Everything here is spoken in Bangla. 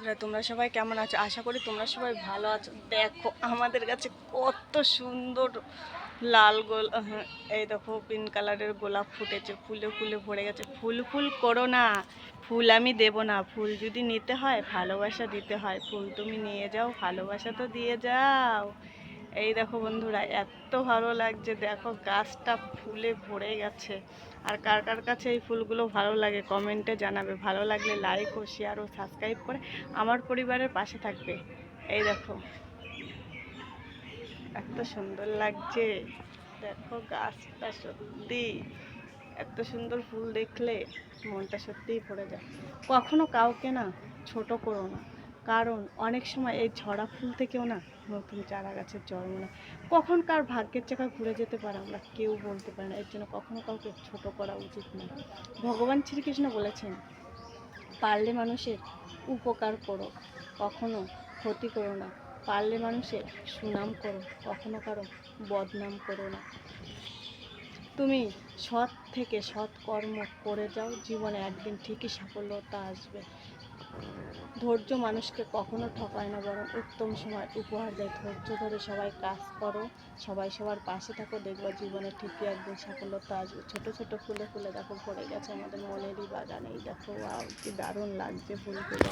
বন্ধুরা, তোমরা সবাই কেমন আছো? আশা করি তোমরা সবাই ভালো আছো। দেখো, আমাদের কাছে কত সুন্দর লাল গোল এই দেখো পিঙ্ক কালারের গোলাপ ফুটেছে। ফুলে ফুলে ভরে গেছে। ফুল ফুল করো না। ফুল আমি দেব না। ফুল যদি নিতে হয়, ভালোবাসা দিতে হয়। ফুল তুমি নিয়ে যাও, ভালোবাসা তো দিয়ে যাও। এই দেখো বন্ধুরা, এত ভালো লাগছে। দেখো গাছটা ফুলে ভরে গেছে। আর কার কার কাছে এই ফুলগুলো ভালো লাগে কমেন্টে জানাবে। ভালো লাগলে লাইক ও শেয়ার ও সাবস্ক্রাইব করে আমার পরিবারের পাশে থাকবে। এই দেখো, এত সুন্দর লাগছে। দেখো গাছটা সত্যি, এত সুন্দর ফুল দেখলে মনটা সত্যিই ভরে যায়। কখনো কাউকে না ছোট করো না। কারণ অনেক সময় এই ঝরা ফুল থেকেও না নতুন চারা গাছের জন্ম না কখন কার ভাগ্যের চাকা ঘুরে যেতে পারে, আমরা কেউ বলতে পারি না। এর জন্য কখনো কাউকে ছোট করা উচিত নয় ভগবান শ্রীকৃষ্ণ বলেছেন, পারলে মানুষের উপকার করো, কখনো ক্ষতি করো না। পারলে মানুষের সুনাম করো, কখনো কারও বদনাম করো না। তুমি সৎ থেকে সৎ কর্ম করে যাও, জীবনে একদিন ঠিকই সাফল্যতা আসবে। ধৈর্য মানুষকে কখনো ঠকায় না, বরং উত্তম সময় উপহার দেয়। ধৈর্য ধরে সবাই কাজ করো, সবাই সবার পাশে থাকো, দেখবা জীবনে ঠিকই একদিন সাফল্যতা আসবে। ছোট ছোট ফুলে ফুলে দেখো পড়ে গেছে আমাদের মনেরই বাগানে। দেখো কি দারুণ লাগছে ফুলগুলো